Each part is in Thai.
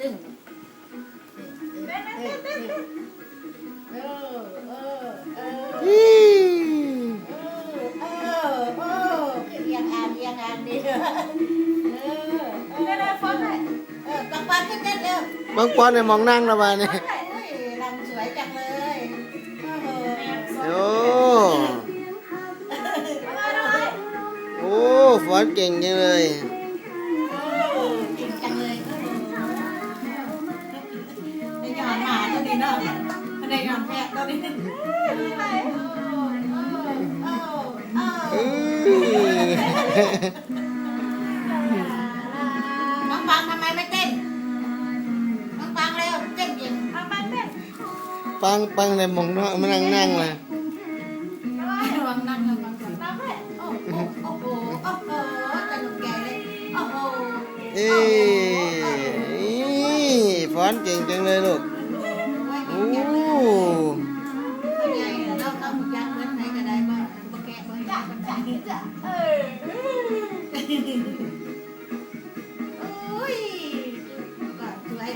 ตึงเต้นเต้นเต้นเออเออเอออีเออเออเอียงอ่านเอียงอ่านดีเออเออเต้นเลยฟ้อนเลยเออปังปันขึ้นเต้นเร็วบางปอนเนี่ยมองนั่งระบายนี่โอ้ยรำสวยจังเลยโอ้โหโอ้โอ้ฟอนเก่งจังเลย อนหมาตันี้เนาะได้ยอนแพะตัวนี้อื้อน้องปังทำไมไม่เต้นน้องปังเร็วเต้นจริงน้องปังเต้นปังปังเลยมองนั่งมานั่งนั่งมาระวังนั่งระวังนั่งเลยโอ้โหโอ้โหโอ้โหสนุกใหญ่เลยโอ้โหเอ้ยฟอนเก่งจังเลยลูก ต้องยักเงินไหนก็ได้บ้างบ่แกะบ่ยักษ์มันจ่ายจ้เออโอ้ยก็สวย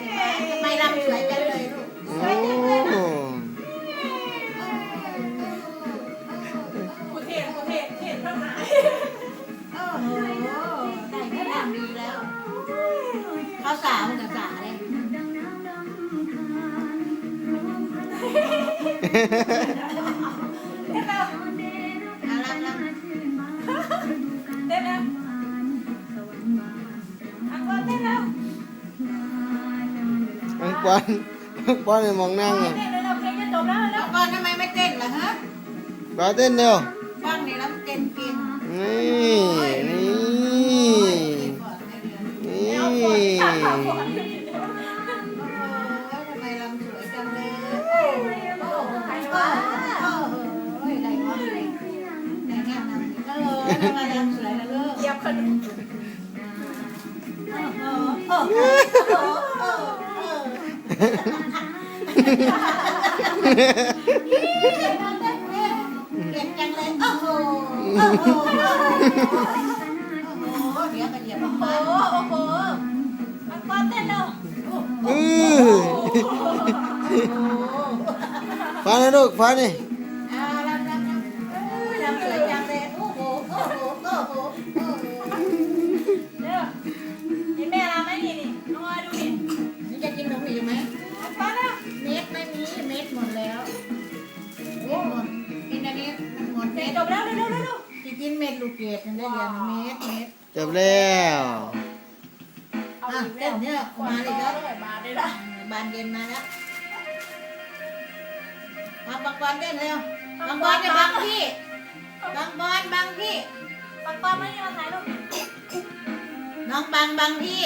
ทำไมรำสวยจังเลยลูกโอ้สวยจังเลยลูกกูเทศกูเทศเทศเท่าไหร่โอ้โหได้ก็รำดีแล้วเขาสาวมันกับสาเลย บางปอนบางปอนเนี่ยมองนั่งอะเต้นแล้วเพลงจะจบแล้วแล้แล้ววก่อนทำไมไม่เต้นล่ะฮะปาเต้นเร็วบ้างนี่แล้วเต้นเก่งนี่นี่นี่เอาฝนตากเอาฝนทำไมรำสวยจังเลยโอ้โหใครว่าโอ้โหอะไรวะไหนงานนำเออทำไมรำสวยนะลูกเหยียบคนโอ้โหโอ้โหโอ้ โหเก่ง เม็ดลูกเกดมันได้เรียนเม็ดเม็ดจบแล้วอะเต้นเนี่ยมาเลยครับมาเลยละบานเย็นมาแล้วมาบังบอลเต้นเร็วบังบอลจะบังพี่บังบอลบังพี่ปังปอนไม่ยอมถ่ายรูปน้องบังบังพี่